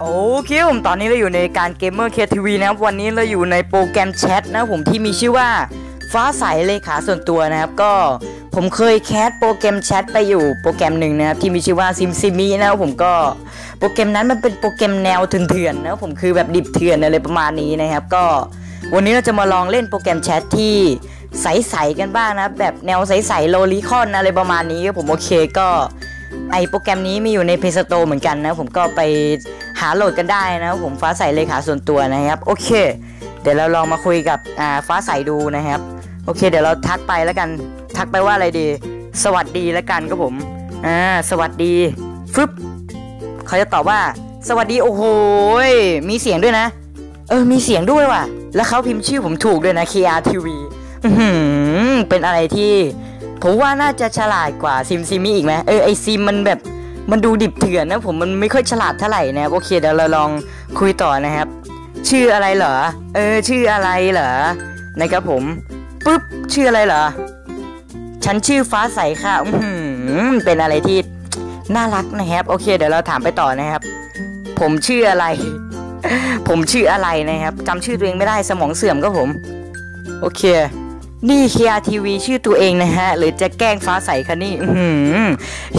โอเคผมตอนนี้เราอยู่ในการเกมเมอร์เคทีวีนะครับวันนี้เราอยู่ในโปรแกรมแชทนะผมที่มีชื่อว่าฟ้าใสเลขาส่วนตัวนะครับ ก็ผมเคยแคสโปรแกรมแชทไปอยู่โปรแกรมหนึ่งนะครับที่มีชื่อว่าซิมซิมีนะครับผมก็โปรแกรมนั้นมันเป็นโปรแกรมแนวเถื่อนๆนะครับผมคือแบบดิบเถื่อนอะไรประมาณนี้นะครับ ก็วันนี้เราจะมาลองเล่นโปรแกรมแชทที่ใสๆกันบ้างนะครับแบบแนวใสๆโลลิคอนอะไรประมาณนี้ครับผมโอเคก็ไอโปรแกรมนี้มีอยู่ใน Play Store เหมือนกันนะผมก็ไป หาโหลดกันได้นะครับผมฟ้าใสเลขาส่วนตัวนะครับโอเค เดี๋ยวเราลองมาคุยกับอ่าฟ้าใสดูนะครับโอเค เดี๋ยวเราทักไปแล้วกันทักไปว่าอะไรดี สวัสดีแล้วกันก็ผมอ่าสวัสดีฟึบเขาจะตอบว่าสวัสดีโอ้โหยมีเสียงด้วยนะ เออมีเสียงด้วยว่ะ แล้วเขาพิมพ์ชื่อผมถูกด้วยนะ KRTV เป็นอะไรที่ ผมว่าน่าจะฉลาดกว่าซิมซิมีอีกไหมเออไอซิมมันแบบ มันดูดิบเถื่อนนะผมมันไม่ค่อยฉลาดเท่าไหร่นะครับโอเคเดี๋ยวเราลองคุยต่อนะครับ ชื่ออะไรเหรอ เออ ชื่ออะไรเหรอนะครับผมปุ๊บชื่ออะไรเหรอ ฉันชื่อฟ้าใสค่ะอื้อหือเป็นอะไรที่น่ารักนะครับ โอเค เดี๋ยวเราถามไปต่อนะครับ ผมชื่ออะไร ผมชื่ออะไรนะครับจำชื่อตัวเองไม่ได้สมองเสื่อมก็ผม โอเค นี่ KRTV ชื่อตัวเองนะฮะ หรือจะแกล้งฟ้าใสคะนี่อื้อหือ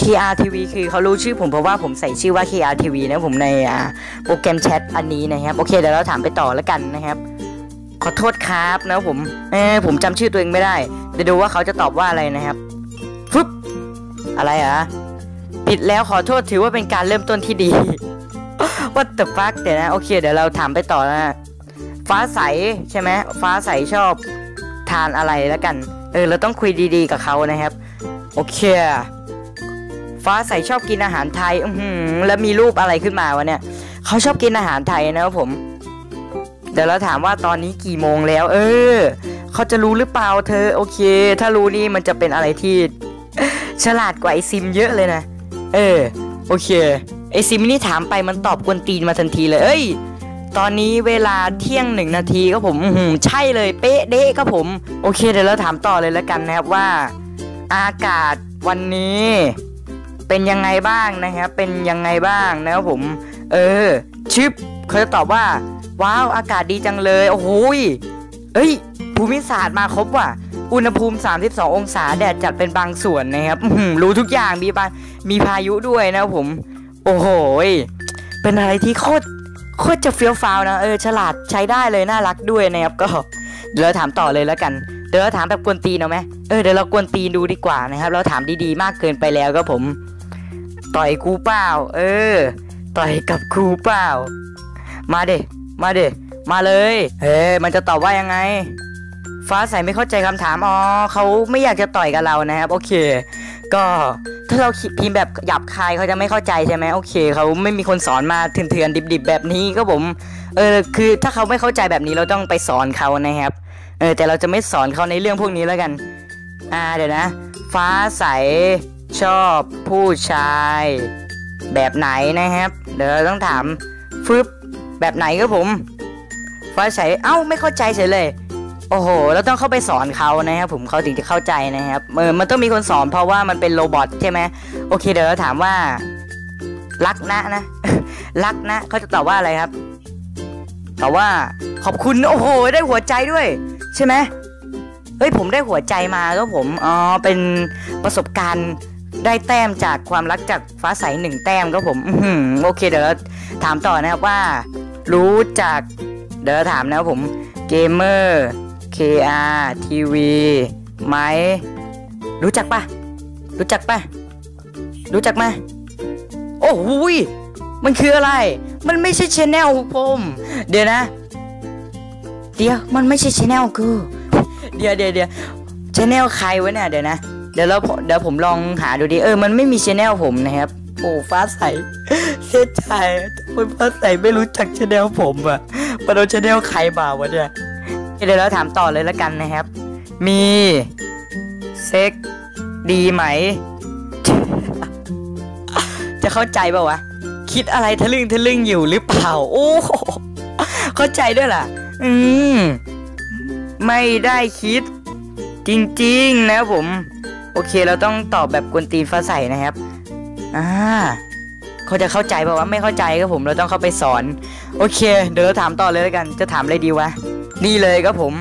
KRTV คือเขารู้ชื่อผมเพราะว่าผมใส่ชื่อว่า KRTV นะผมในอ่าโปรแกรมแชทอันนี้นะครับ โอเคเดี๋ยวเราถามไปต่อแล้วกันนะครับ ขอโทษครับนะผม เออผมจำชื่อตัวเองไม่ได้ เดี๋ยวดูว่าเขาจะตอบว่าอะไรนะครับฟึบอะไรอะผิดแล้วขอโทษถือว่าเป็นการเริ่มต้นที่ดี What the fuck เดี๋ยวนะโอเค เดี๋ยวเราถามไปต่อนะฟ้าใสใช่ไหมฟ้าใสชอบ ทานอะไรแล้วกัน เออ เราต้องคุยดีๆกับเขานะครับ โอเค ฟ้าใสชอบกินอาหารไทย อือหือแล้วมีรูปอะไรขึ้นมาวะเนี่ย เขาชอบกินอาหารไทยนะครับผม เดี๋ยวเราถามว่าตอนนี้กี่โมงแล้ว เออ เขาจะรู้หรือเปล่าเธอ โอเค ถ้ารู้นี่มันจะเป็นอะไรที่ ฉลาดกว่าไอซิมเยอะเลยนะ เออ โอเค ไอซิมนี่ถามไปมันตอบกวนตีนมาทันทีเลย เอ้ย ตอนนี้เวลาเที่ยงหนึ่งนาทีครับผมหใช่เลยเป๊ะเด้ครับผม โอเคเดี๋ยวเราถามต่อเลยแล้วกันนะครับว่า อากาศวันนี้ เป็นยังไงบ้างนะครับเป็นยังไงบ้างนะครับผม เออ ชิปเขาจะตอบว่า ว้าวอากาศดีจังเลย โอ้โหเอ้ย ภูมิศาสตร์มาครบว่ะอุณหภูมิ 32 องศาแดดจัดเป็นบางส่วนนะครับรู้ทุกอย่างมีบามีพายุด้วยนะครับผม โอ้โห เป็นอะไรที่โคตร โคตรจะเฟี้ยวฟ้าวนะเออฉลาดใช้ได้เลยน่ารักด้วยนะครับก็เดี๋ยวเราถามต่อเลยแล้วกัน เดี๋ยวเราถามแบบกวนตีนเอาไหมเออเดี๋ยวเรากวนตีนดูดีกว่านะครับ เราถามดีๆ มากเกินไปแล้วก็ผม ต่อยกูเปล่า เออ ต่อยกับกูเปล่า มาเดมาเดมาเลยเฮ้มันจะตอบว่ายังไง ฟ้าใสไม่เข้าใจคำถามอ๋อเขาไม่อยากจะต่อยกับเรานะครับ โอเค ก็ ถ้าเราพิมพ์แบบหยาบคายเขาจะไม่เข้าใจใช่ไหมโอเคเขาไม่มีคนสอนมาเถื่อนๆดิบ ๆ แบบนี้ก็ผมเออคือถ้าเขาไม่เข้าใจแบบนี้เราต้องไปสอนเขานะครับเออแต่เราจะไม่สอนเขาในเรื่องพวกนี้แล้วกัน อ่าเดี๋ยวนะ ฟ้าใสชอบผู้ชาย แบบไหนนะครับ เดี๋ยวเราต้องถามฟึบแบบไหนครับผม ฟ้าใสเอ้าไม่เข้าใจเฉยเลย โอ้โหเราต้องเข้าไปสอนเขานะครับผมเขาถึงจะเข้าใจนะครับเออมันต้องมีคนสอนเพราะว่ามันเป็นโรบอทใช่ไหมโอเคเดี๋ยวเราถามว่า รักนะนะ รักนะเขาจะตอบว่าอะไรครับตอบว่าขอบคุณโอ้โห ได้หัวใจด้วย ใช่ไหมเฮ้ยผมได้หัวใจมาก็ผมอ๋อเป็นประสบการณ์ได้แต้มจากความรักจากฟ้าใสหนึ่งแต้มก็ผมโอเคเดี๋ยวเราถามต่อนะครับว่า รู้จักเดี๋ยวถามนะครับผมเกมเมอร์ KR TV ไหม รู้จักปะรู้จักปะรู้จักไหมโอ้โหยมันคืออะไร มันไม่ใช่ชแนลผม เดี๋ยวนะ เดี๋ยว มันไม่ใช่ชแนลกูเดี๋ยวเดี๋ยวเดี๋ยวชแนลใครวะเนี่ยเดี๋ยวนะ เดี๋ยวเราเดี๋ยวผมลองหาดูดิเออ มันไม่มีชแนลผมนะครับ โอ้ฟ้าใสเสียใจทำไมฟ้าใสไม่รู้จักชแนลผมอะมาโดนชแนลใครมาวะเนี่ย เดี๋ยวเราถามต่อเลยแล้วกันนะครับ มีเซ็กดีไหม จะเข้าใจป่าวะ คิดอะไรทะลึ่งทะลึ่งอยู่หรือเปล่า โอ้โหเข้าใจด้วยล่ะ อืม ไม่ได้คิด จริงๆนะผม โอเคเราต้องตอบแบบกวนตีนฟ้าใสนะครับ อ่าเขาจะเข้าใจป่าวว่าไม่เข้าใจครับผมเราต้องเข้าไปสอน โอเค เดี๋ยวเราถามต่อเลยแล้วกัน จะถามอะไรดีวะ นี่เลยครับผม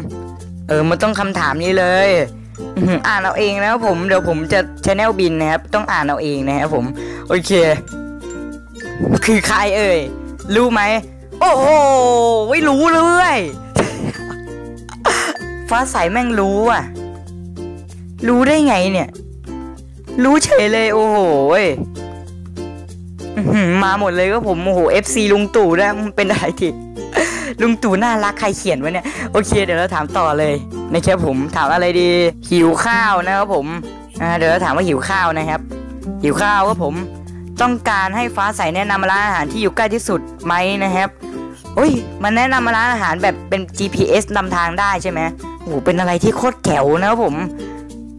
เออมันต้องคำถามนี้เลยอ่านเอาเองนะครับผมเดี๋ยวผมจะชแนลบินนะครับ ต้องอ่านเอาเองนะครับผม โอเค คือใครเอ่ยรู้ไหมโอ้โหไม่รู้เลยฟ้าใสแม่งรู้อะ รู้ได้ไงเนี่ย รู้เฉยเลยโอ้โหมาหมดเลยก็ผมโอ้โห FC ลุงตู่นะมันเป็นอะไรที่ ลุงตู่น่ารักใครเขียนวะเนี่ยโอเค เดี๋ยวเราถามต่อเลยนะครับผมถามอะไรดีหิวข้าวนะครับผมอ่าเดี๋ยวเราถามว่าหิวข้าวนะครับ หิวข้าวครับผม ต้องการให้ฟ้าใสแนะนำร้านอาหารที่อยู่ใกล้ที่สุดไหมนะครับโอ้ยมันแนะนำร้านอาหารแบบเป็น GPS นำทางได้ใช่ไหมโอ้โหเป็นอะไรที่โคตรแก๋วนะครับผม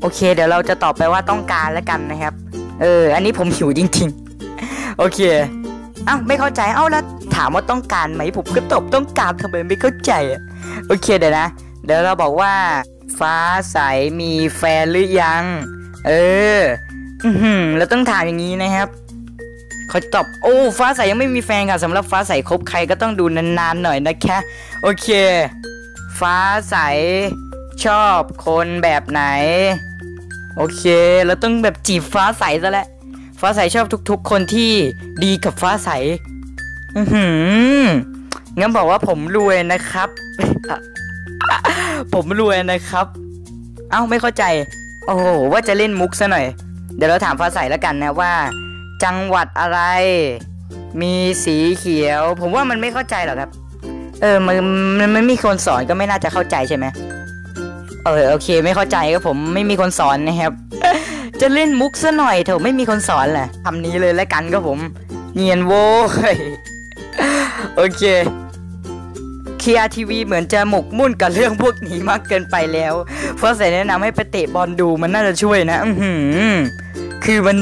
โอเค เดี๋ยวเราจะตอบไปว่าต้องการแล้วกันนะครับ เออ อันนี้ผมหิวจริง ๆ โอเค เอ้าไม่เข้าใจ เอ้าแล้ว ถามว่าต้องการไหมผมก็ตอบต้องการทำไมไม่เข้าใจอะโอเคเดี๋ยวนะ เดี๋ยวเราบอกว่า ฟ้าใสมีแฟนหรือยัง เออ อือหือเราต้องถามอย่างนี้นะครับเขาตอบโอ้ฟ้าใสยังไม่มีแฟนค่ะสำหรับฟ้าใสคบใครก็ต้องดูนานๆหน่อยนะคะโอเค ฟ้าใสชอบคนแบบไหน โอเคเราต้องแบบจีบฟ้าใสซะแล้วฟ้าใสชอบทุกๆ คนที่ดีกับฟ้าใส หืองั้นบอกว่าผมรวยนะครับ ผมรวยนะครับ เอ้าไม่เข้าใจ โอ้โหว่าจะเล่นมุกซะหน่อย เดี๋ยวเราถามฟ้าใสแล้วกันนะว่า จังหวัดอะไร มีสีเขียว ผมว่ามันไม่เข้าใจหรอกครับ เออมันมันไม่มีคนสอนก็ไม่น่าจะเข้าใจใช่ไหมเออโอเค ไม่เข้าใจก็ผมไม่มีคนสอนนะครับ จะเล่นมุกซะหน่อยเถอะไม่มีคนสอนแหละทำนี้เลยแล้วกันก็ผมเนียนโว้ย โอเคเคียทีวีเหมือนจะหมกมุ่นกับเรื่องพวกนี้มากเกินไปแล้ว เพราะใส่แนะนำให้ไปเตะบอลดูมันน่าจะช่วยนะ อืคือมัน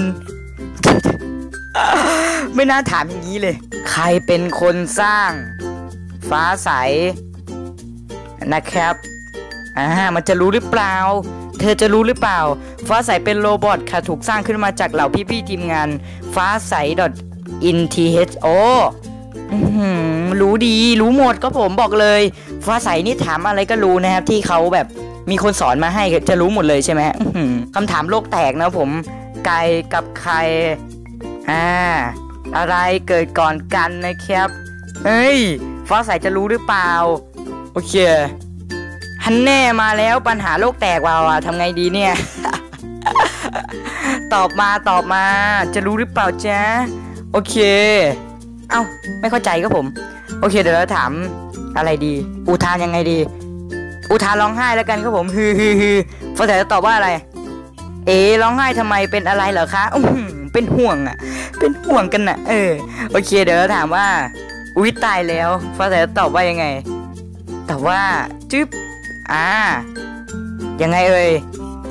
ไม่น่าถามอย่างนี้เลย ใครเป็นคนสร้าง ฟ้าใส นะครับอ่ามันจะรู้หรือเปล่า เธอจะรู้หรือเปล่า ฟ้าใสเป็นโรบอทค่ะถูกสร้างขึ้นมาจากเหล่าพี่ๆทีมงาน ฟ้าใส .inth โออื้อหือ รู้ดีรู้หมดก็ผมบอกเลยฟ้าใสนี่ถามอะไรก็รู้นะครับ ที่เขาแบบมีคนสอนมาให้จะรู้หมดเลยใช่ไหมคำถามโลกแตกนะผมไก่กับใครอ่าอะไรเกิดก่อนกันนะครับเฮ้ยฟ้าใสจะรู้หรือเปล่า โอเคฮันแน่มาแล้วปัญหาโลกแตกว่าวะทำไงดีเนี่ย ตอบมาตอบมา จะรู้หรือเปล่าจ๊ะโอเค เอ้าไม่เข้าใจก็ผม โอเคเดี๋ยวเราถามอะไรดี อุทานยังไงดี อุทานร้องไห้แล้วกันครับผมฮือฮือฮือฟ้าใสจะตอบว่าอะไร เอ๋ร้องไห้ทำไมเป็นอะไรเหรอคะอื้อหือเป็นห่วงอะ เป็นห่วงกันน่ะ เออ โอเค เดี๋ยวเราถามว่า อุ๊ยตายแล้วฟ้าใสจะตอบว่ายังไงแตอบว่าจึ๊บอ่ายังไงเอ่ย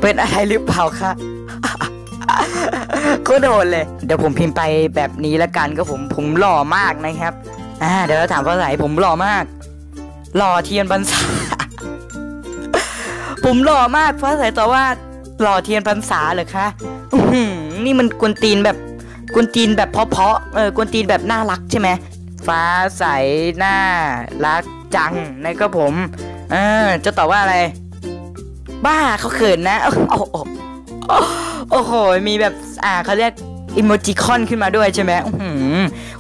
เป็นอะไรหรือเปล่าคะ โคตรโดนเลย เดี๋ยวผมพิมพ์ไปแบบนี้ละกันก็ผมผมหล่อมากนะครับ อ่า เดี๋ยวเราถามฟาใสผมหล่อมาก หล่อเทียนพรรษา ผมหล่อมากฟาใสตอบว่าหล่อเทียนพรรษาเหรอคะนี่มันกวนตีนแบบกวนตีนแบบเพาะๆเออกวนตีนแบบน่ารักใช่ไหมฟ้าใสน่ารักจังนะครับผม เออจะตอบว่าอะไร บ้าเขาเขินนะโอ้โห โอ้โห มีแบบ อ่าเขาเรียกอิโมจิคอนขึ้นมาด้วยใช่ไหมห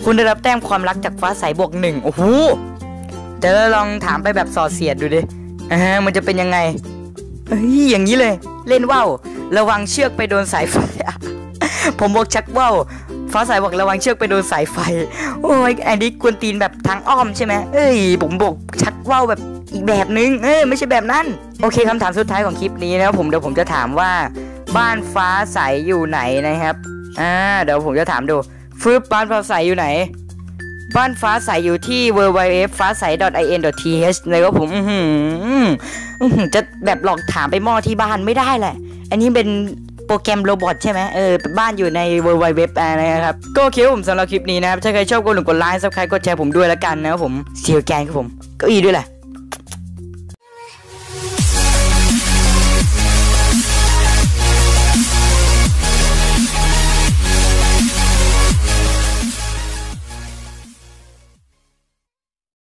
คุณได้รับแต้มความรักจากฟ้าใสบวกหนึ่งโอ้โหเดี๋ยวเราลองถามไปแบบสอดเสียดดูดิอ่ามันจะเป็นยังไงเฮ้ยอย่างนี้เลย เล่นว่าวระวังเชือกไปโดนสายไฟ ผมบอกชักว่าวฟ้าใสบอกระวังเชือกไปโดนสายไฟ โอ้ยอันนี้กวนตีนแบบทางอ้อมใช่ไหมเอ้ย ผมบอกชักว่าวแบบอีกแบบนึง เอ้ยไม่ใช่แบบนั้น โอเคคำถามสุดท้ายของคลิปนี้นะครับผมเดี๋ยวผมจะถามว่า บ้านฟ้าใสอยู่ไหนนะครับอ่าเดี๋ยวผมจะถามดูฟึบบ้านฟ้าใสอยู่ไหน บ้านฟ้าใสอยู่ที่ w w w ฟ้าใส in th เลยครับผมจะแบบหลอกถามไปหม้อที่บ้านไม่ได้แหละ อันนี้เป็นโปรแกรมโรบอทใช่ไหมเออบ้านอยู่ใน w w w นะครับ ก็โอเคครับผมสำหรับคลิปนี้นะครับ ถ้าใครชอบก็อย่าลืมกดไลค์ซับสไครต์กดแชร์ผมด้วยแล้วกันนะครับผมเสียแกนครับผมก็อีด้วยแหละ